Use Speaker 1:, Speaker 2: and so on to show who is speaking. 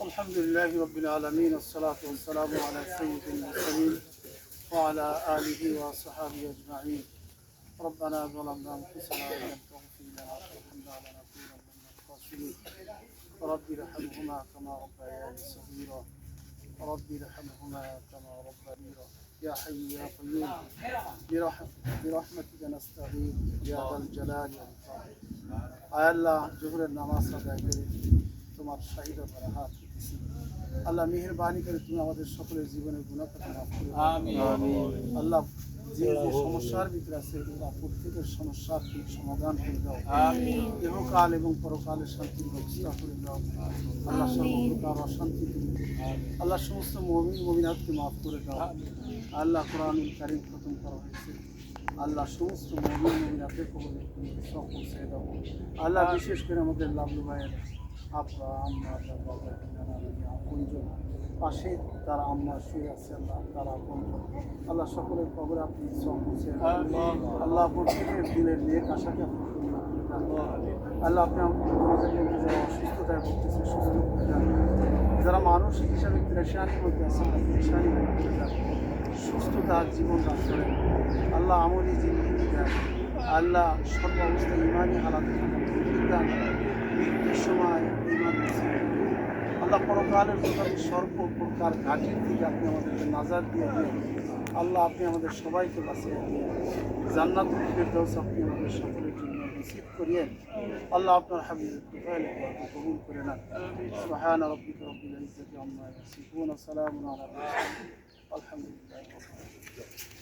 Speaker 1: الحمد لله رب العالمين والصلاة والسلام على سيد المرسلين وعلى آله وصحبه أجمعين ربنا ظلمنا أنفسنا وإن لم تغفر لنا وترحمنا لنكونن من الخاسرين رب ارحمهما كما ربياني صغيرا رب ارحمهما كما ربياني يا حي يا قيوم برحم- برحمتك نستغيث يا ذا الجلال والإكرام আয় আল্লাহ জোহরের নামাজ আদায় করে তোমার শাহিদা করা হাত পেতেছি। আল্লাহ মেহরবানি করে তুমি আমাদের সকলের জীবনের করে আল্লাহ যে যে সমস্যার ভিতরে আছে আল্লাহ প্রত্যেকের সমস্যার তুমি সমাধান করে দাও। ইহকাল এবং পরকালের শান্তির ব্যবস্থা করে দাও। আল্লাহ সর্বপ্রকার অশান্তি তুমি আল্লাহ সমস্ত মমিন মমিনাতকে মাফ করে দাও। আল্লাহ কোরআনুল কারিম খতম করা হয়েছে। আল্লাহ সমস্ত মমিন তুমি সব পৌঁছে দাও। আল্লাহ বিশেষ করে আমাদের লাভলু ভাইয়ের আপা আম্মা তার বাবা নানা পাশে তার আম্মা শুয়ে আছে আল্লাহ তার আপনজন আল্লাহ সকলের কবরে আপনি আল্লাহ। প্রত্যেকের দিলের নেক আশাকে আপনি আল্লাহ। আপনি আমাদের মধ্যে যারা অসুস্থতায় ভুগতেছে সুস্থ যারা মানসিক হিসাবে পেরেশানির মধ্যে আছে আল্লাহ পেরেশানি মুক্ত করে দেন সুস্থতা জীবন দান করেন। আল্লাহ আমলি জিন্দিগি দেন আল্লাহ সর্ব অবস্থায় ইমানি হালাতে দান। আল্লাহ পরকালের প্রকার আপনি আমাদেরকে নাজার দিয়ে আল্লাহ আপনি আমাদের সবাইকে বাঁচিয়ে দিয়ে জান্নাত ফেরদৌস আপনি আমাদের সকলের জন্য রাব্বিল ইজ্জাতি আম্মা ইয়াসিফুন। ওয়া সালামুন আলা মুরসালিন। আলহামদুলিল্লাহি রাব্বিল আলামিন।